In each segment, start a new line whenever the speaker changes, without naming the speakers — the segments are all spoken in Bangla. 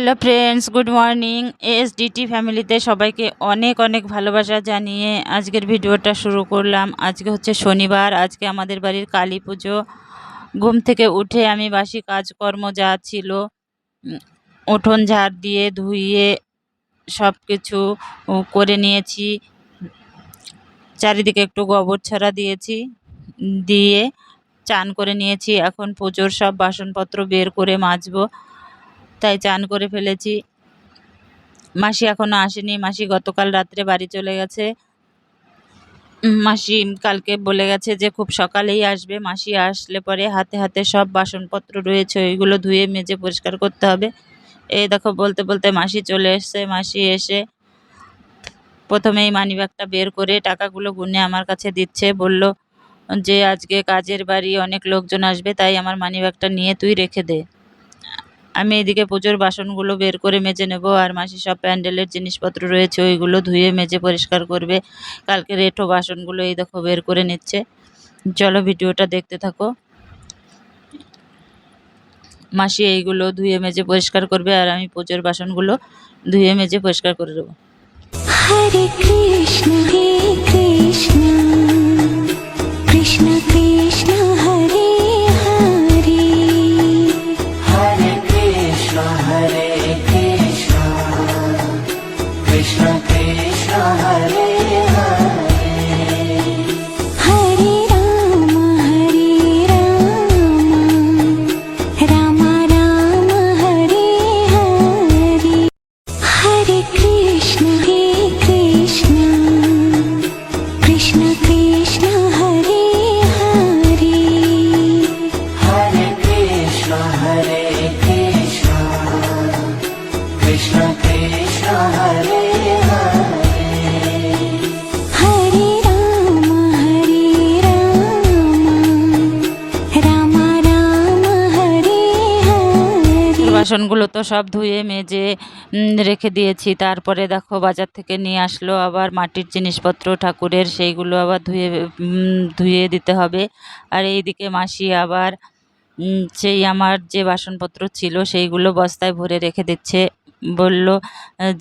Hello friends, good morning. SDT ফ্যামিলিতে সবাইকে অনেক অনেক ভালোবাসা জানিয়ে আজকের ভিডিওটা শুরু করলাম। আজকে হচ্ছে শনিবার, আজকে আমাদের বাড়ির কালী পুজো। ঘুম থেকে উঠে আমি বাসি কাজকর্ম যা ছিল উঠোন ঝাড় দিয়ে, ধুইয়ে সব কিছু করে নিয়েছি। চারিদিকে একটু গোবর ছড়া দিয়েছি, দিয়ে চান করে নিয়েছি। এখন পুজোর সব বাসনপত্র বের করে মাজবো। তাই চান করে ফেলেছি। মাসি এখনও আসেনি। মাসি গতকাল রাত্রে বাড়ি চলে গেছে। মাসি কালকে বলে গেছে যে, খুব সকালেই আসবে। মাসি আসলে পরে হাতে হাতে সব বাসনপত্র রয়েছে, ওইগুলো ধুয়ে মেজে পরিষ্কার করতে হবে। এই দেখো, বলতে বলতে মাসি চলে এসছে। মাসি এসে প্রথমেই মানিব্যাগটা বের করে টাকাগুলো গুনে আমার কাছে দিচ্ছে। বলল যে, আজকে কাজের বাড়ি অনেক লোকজন আসবে, তাই আমার মানিব্যাগটা নিয়ে তুই রেখে দে। আমি এদিকে পুজোর বাসনগুলো বের করে মেজে নেব আর মাসি সব প্যান্ডেলের জিনিসপত্র রয়েছে, ওইগুলো ধুয়ে মেজে পরিষ্কার করবে। কালকের এঠো বাসনগুলো এই দেখো বের করে নিচ্ছে। চলো ভিডিওটা দেখতে থাকো। মাসি এইগুলো ধুয়ে মেজে পরিষ্কার করবে আর আমি পুজোর বাসনগুলো ধুয়ে মেজে পরিষ্কার করে দেবো।
কৃষ্ণ কৃষ্ণ কৃষ্ণ।
বাসনগুলো তো সব ধুয়ে মেজে রেখে দিয়েছি। তারপরে দেখো বাজার থেকে নিয়ে আসলো আবার মাটির জিনিসপত্র, ঠাকুরের সেইগুলো আবার ধুয়ে ধুয়ে দিতে হবে। আর এইদিকে মাসি আবার সেই আমার যে বাসনপত্র ছিল সেইগুলো বস্তায় ভরে রেখে দিচ্ছে। বলল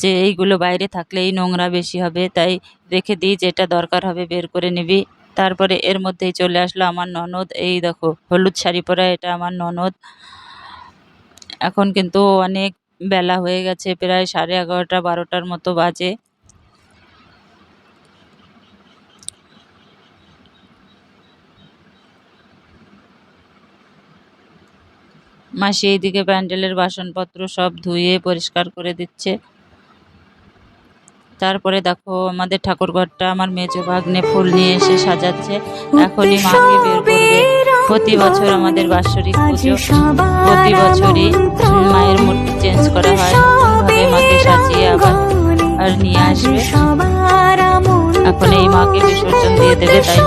যে এইগুলো বাইরে থাকলেই নোংরা বেশি হবে, তাই রেখে দিই, যেটা দরকার হবে বের করে নিবি। তারপরে এর মধ্যেই চলে আসলো আমার ননদ। এই দেখো, হলুদ শাড়ি পরা এটা আমার ননদ। এখন কিন্তু অনেক বেলা হয়ে গেছে প্রায় সাড়ে এগারোটা বারোটার মতো বাজে। মাসি এইদিকে প্যান্ডেলের বাসনপত্র সব ধুয়ে পরিষ্কার করে দিচ্ছে। তারপরে দেখো আমাদের ঠাকুরঘরটা আমার মেজো ভাগ্নে ফুল নিয়ে এসে সাজাচ্ছে। এখনই মাকে বের করবে। প্রতি বছর আমাদের বাৎসরিক পুজো প্রতি বছরই মায়ের মূর্তি চেঞ্জ করা হয়। ভাবে মাকে সাজিয়ে আবার আর নিয়ে আসবে। এখন এই মাকে বিসর্জন দিয়ে দেবে তাই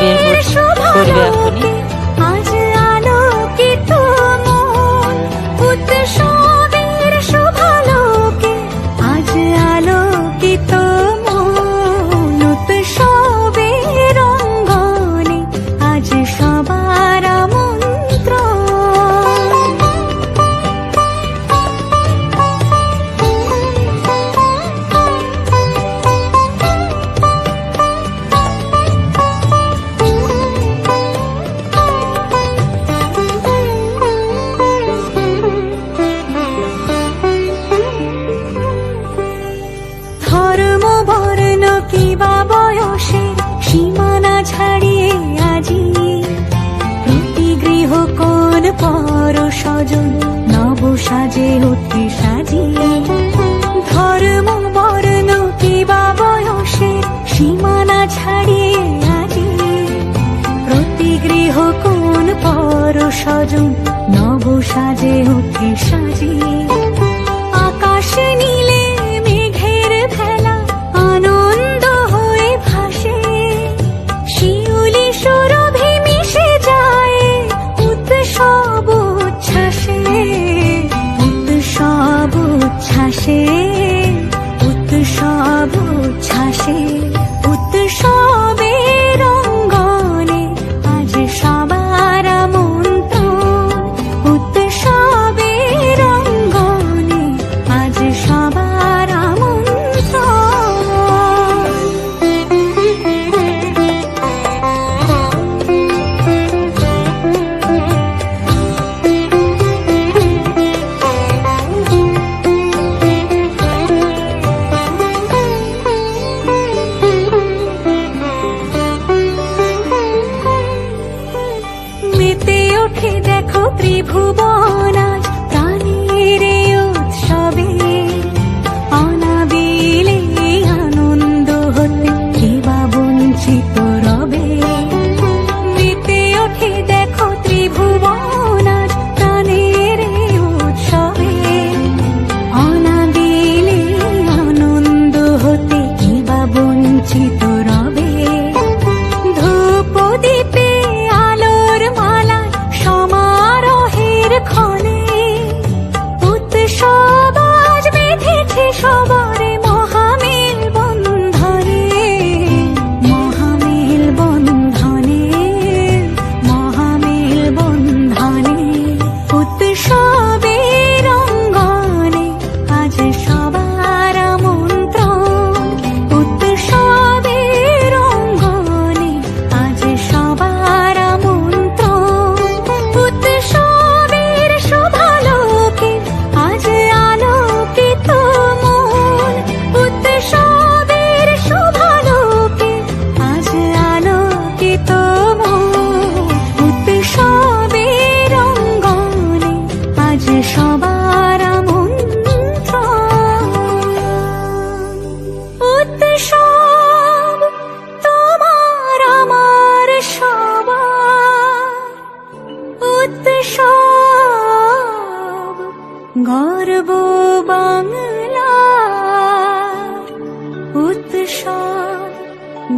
বের করবে এখনই।
সীমানা ছাড়িয়ে আজি প্রতি গৃহ কোন পর সজন নব সাজে উঠে সাজিয়ে। আকাশ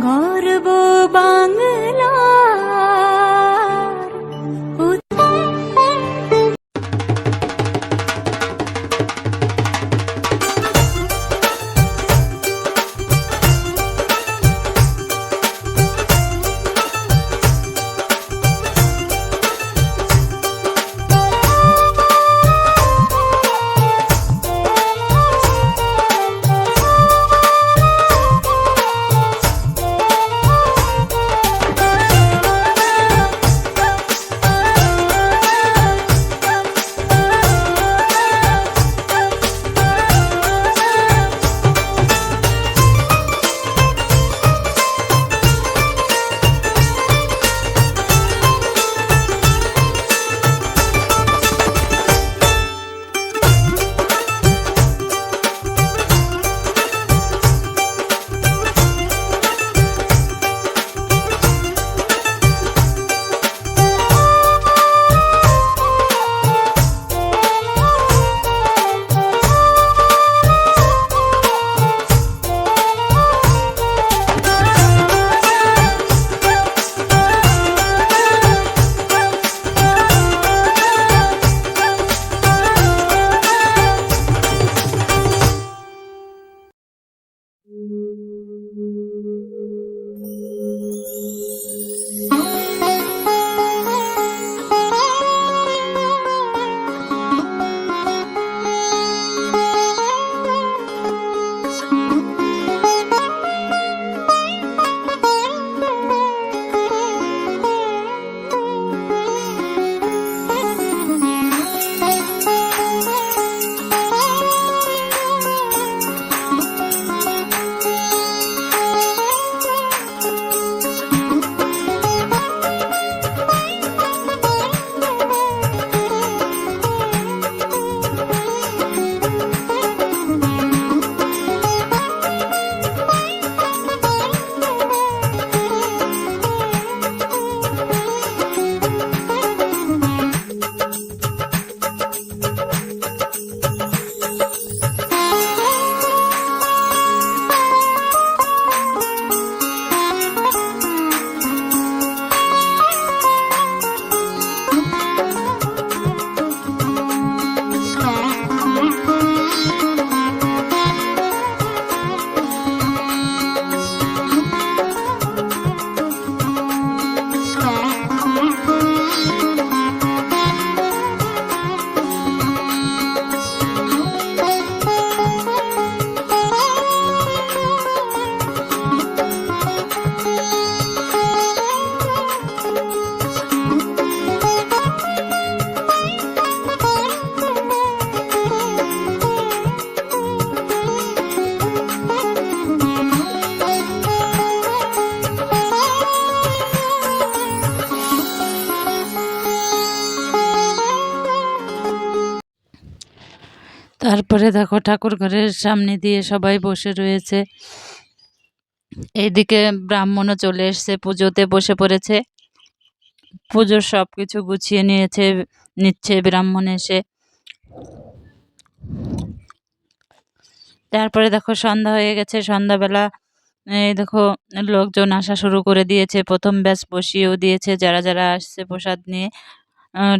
গর্ব বাংলা
তারপরে দেখো ঠাকুর ঘরের সামনে দিয়ে সবাই বসে রয়েছে। এইদিকে ব্রাহ্মণও চলে এসেছে, পুজোতে বসে পড়েছে। পুজোর সব কিছু গুছিয়ে নিয়েছে, নিচ্ছে ব্রাহ্মণ এসে। তারপরে দেখো সন্ধ্যা হয়ে গেছে, সন্ধ্যাবেলা, এই দেখো লোকজন আসা শুরু করে দিয়েছে। প্রথম ব্যাচ বসিয়েও দিয়েছে, যারা যারা আসছে প্রসাদ নিয়ে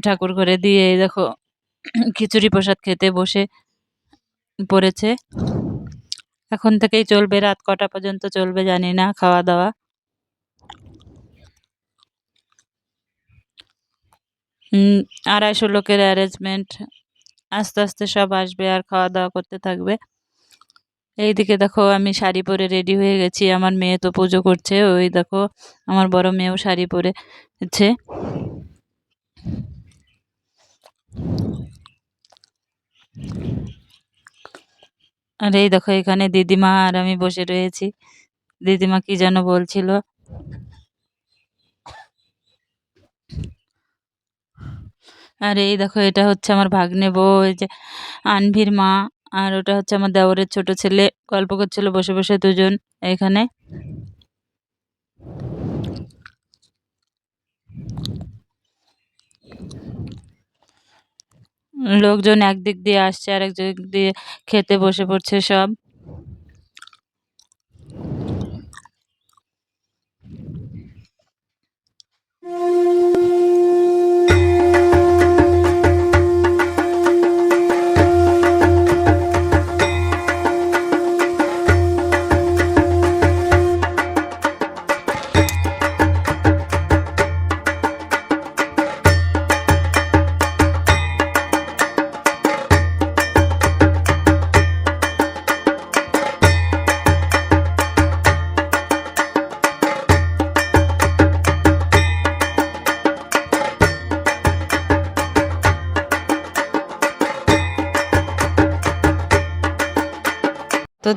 ঠাকুর ঘরে দিয়ে দেখো, খিচুড়ি প্রসাদ খেতে বসে। পড়েছে। এখন থেকেই চলবে, রাত কটা পর্যন্ত চলবে জানি না খাওয়া দাওয়া আড়াইশো লোকের অ্যারেঞ্জমেন্ট আস্তে আস্তে সব আসবে আর খাওয়া দাওয়া করতে থাকবে। এইদিকে দেখো আমি শাড়ি পরে রেডি হয়ে গেছি, আমার মেয়ে তো পুজো করছে, ওই দেখো আমার বড় মেয়েও শাড়ি পরেছে। আর এই দেখো, এখানে দিদিমা আর আমি বসে রয়েছি। দিদিমা কি যেন বলছিল। আর এই দেখো, এটা হচ্ছে আমার ভাগ্নে বউ, এই যে আনভির মা, আর ওটা হচ্ছে আমার দেওরের ছোট ছেলে। গল্প করছিল বসে বসে দুজন এখানে। লোকজন একদিক দিয়ে আসছে আর একদিক দিয়ে খেতে বসে পড়ছে সব।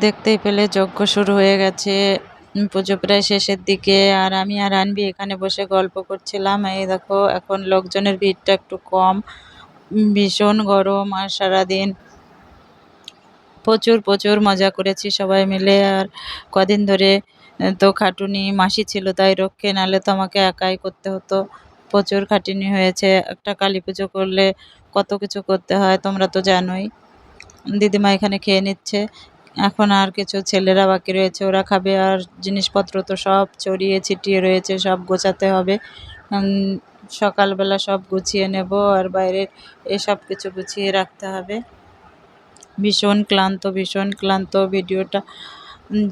দেখতেই পেলে যজ্ঞ শুরু হয়ে গেছে। পুজো প্রায় শেষের দিকে আর আমি আর আনবি এখানে বসে গল্প করছিলাম। এই দেখো, এখন লোকজনের ভিড়টা একটু কম। ভীষণ গরম আর সারাদিন প্রচুর প্রচুর মজা করেছি সবাই মিলে। আর কদিন ধরে তো খাটুনি মাসি ছিল, তাই রক্ষে নাহলে তো আমাকে একাই করতে হতো। প্রচুর খাটুনি হয়েছে। একটা কালী পুজো করলে কত কিছু করতে হয় তোমরা তো জানোই। দিদিমা এখানে খেয়ে নিচ্ছে। এখন আর কিছু ছেলেরা বাকি রয়েছে, ওরা খাবে আর জিনিসপত্র তো সব ছড়িয়ে ছিটিয়ে রয়েছে, সব গোছাতে হবে। সকালবেলা সব গুছিয়ে নেব আর বাইরের এসব কিছু গুছিয়ে রাখতে হবে। ভীষণ ক্লান্ত ভীষণ ক্লান্ত ভিডিওটা।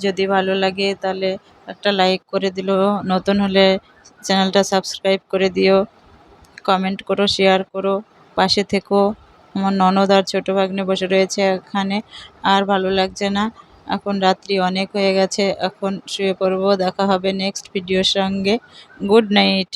যদি ভালো লাগে তাহলে একটা লাইক করে দিলো, নতুন হলে চ্যানেলটা সাবস্ক্রাইব করে দিও, কমেন্ট করো, শেয়ার করো, পাশে থেকো। আমার ননদ আর ছোটো ভাগ্নে বসে রয়েছে এখানে, আর ভালো লাগছে না। এখন রাত্রি অনেক হয়ে গেছে, এখন শুয়ে পড়ব, দেখা হবে নেক্সট ভিডিওর সঙ্গে। Good night